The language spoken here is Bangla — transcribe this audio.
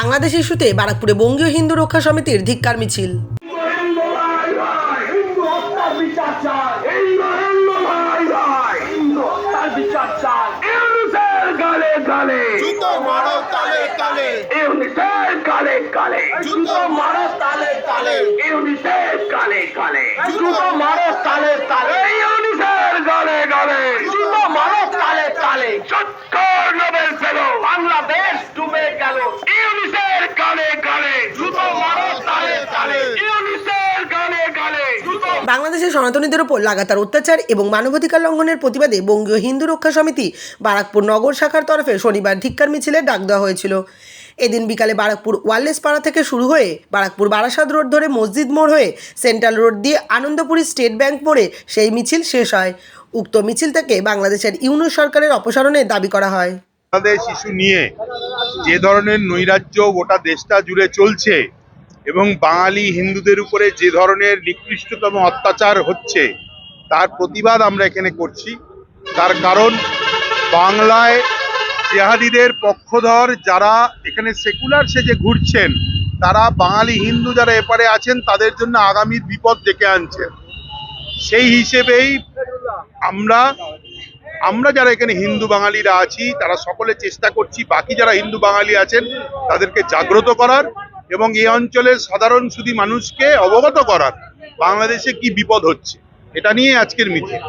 বাংলাদেশ ইস্যুতে বারাকপুরে বঙ্গীয় হিন্দু রক্ষা সমিতির ধিক্কার মিছিল। হিন্দু ভাই ভাই জুতো বাংলাদেশের সনাতনীদের ওপর লাগাতার অত্যাচার এবং মানবাধিকার লঙ্ঘনের প্রতিবাদে বঙ্গীয় হিন্দু রক্ষা সমিতি বারাকপুর নগর শাখার তরফে শনিবার ধিক্কার মিছিলের ডাক দেওয়া হয়েছিল। এদিন বিকালে বারাকপুর ওয়ারলেস পাড়া থেকে শুরু হয়ে বারাকপুর বারাসাত রোড ধরে মসজিদ মোড় হয়ে সেন্ট্রাল রোড দিয়ে আনন্দপুরি স্টেট ব্যাংক মোড়ে সেই মিছিল শেষ হয়। উক্ত মিছিল থেকে বাংলাদেশের ইউনুস সরকারের অপসারণের দাবি করা হয়। বাংলাদেশ ইস্যু নিয়ে যে ধরনের নৈরাজ্য গোটা দেশটা জুড়ে চলছে এবং বাঙালি হিন্দুদের উপরে যে ধরনের নিকৃষ্টতম অত্যাচার হচ্ছে, তার প্রতিবাদ আমরা এখানে করছি। তার কারণ, বাংলায় জেহাদিদের পক্ষধর যারা এখানে সেকুলার সেজে ঘুরছেন, তারা বাঙালি হিন্দু যারা এপারে আছেন, তাদের জন্য আগামীর বিপদ ডেকে আনছেন। সেই হিসেবেই আমরা আমরা যারা এখানে হিন্দু বাঙালিরা আছি, তারা সকলে চেষ্টা করছি, বাকি যারা হিন্দু বাঙালি আছেন, তাদেরকে জাগ্রত করার। এবং এই অঞ্চলের সাধারণ শুধু মানুষকে অবগত করার বাংলাদেশে কি বিপদ হচ্ছে, এটা নিয়ে আজকের মিছিল